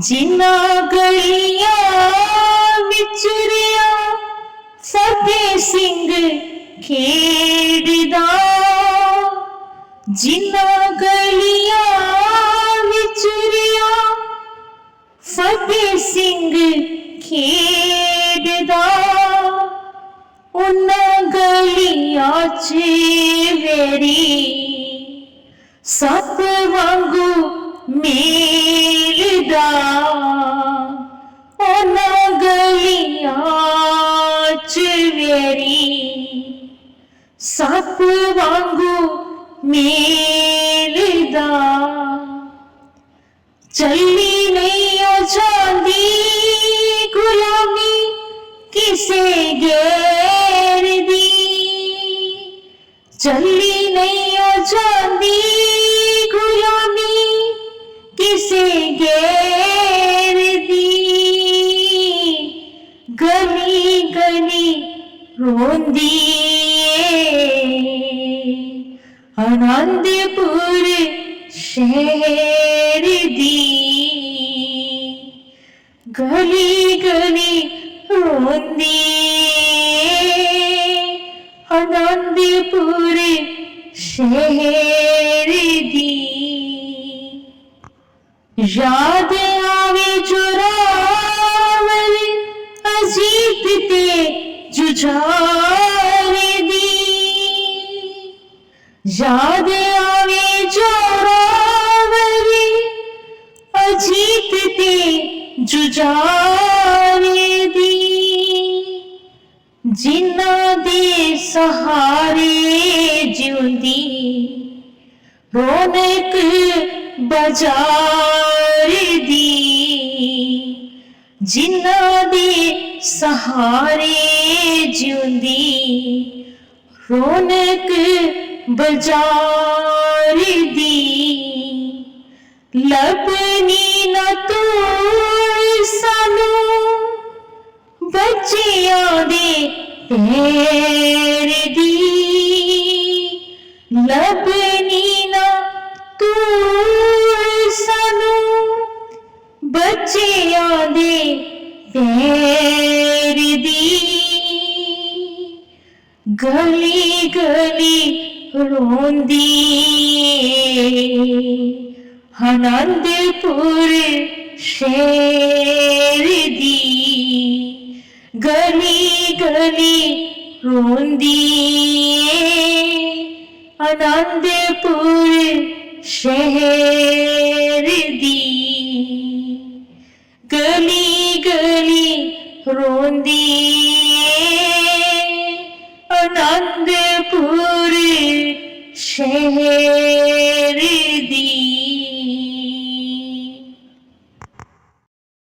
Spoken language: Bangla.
ਜਿਨ੍ਹਾਂ ਗਲੀਆਂ ਵਿਚਰਿਆ ਫਤਿਹ ਸਿੰਘ ਖੇਡਦਾ। ਜਿਨ੍ਹਾਂ ਗਲੀਆਂ ਵਿਚਰਿਆ ਫਤਿਹ ਸਿੰਘ ਖੇਡਦਾ। ਉਹਨਾਂ ਗਲੀਆਂ 'ਚ ਵੇਰੀ ਸਤ ਵਾਂਗੂ ਮੇ ಒನಗಳಿಯಾಚುವೆರಿ ಸಾಕು ವಾಂಗು ಮೇಲಿದ ಚಲ್ಲಿನೆಯೋ ಚಾಂದಿ ಗುಲಾಮಿ ಕಿಸೆಗೇರಿದಿ ಚಲ್ಲಿನೆಯೋ ಚಾಂದಿ মন দিয়ে আনন্দপুর শহর দি গলি গলি মন দিয়ে আনন্দপুর শহর দি याद आवे जो रावल अजीत ते जुझा યાદ આવે જોરાવરી અજીત તે જુજારે દી જિના દે સહારે જીવંદી રોનક બજારે દી જિના દે સહારે જીવંદી રોનક बजारी दी लबनी न तो सानू बच्चियां दे पैर दी। लबनी न तो सची तेरि दे पैर दी। गली गली রুমন্দি আনন্দে পুরে শের দি গলি গলি রুমন্দি আনন্দে পুরে শের দি গলি গলি রুমন্দি shame.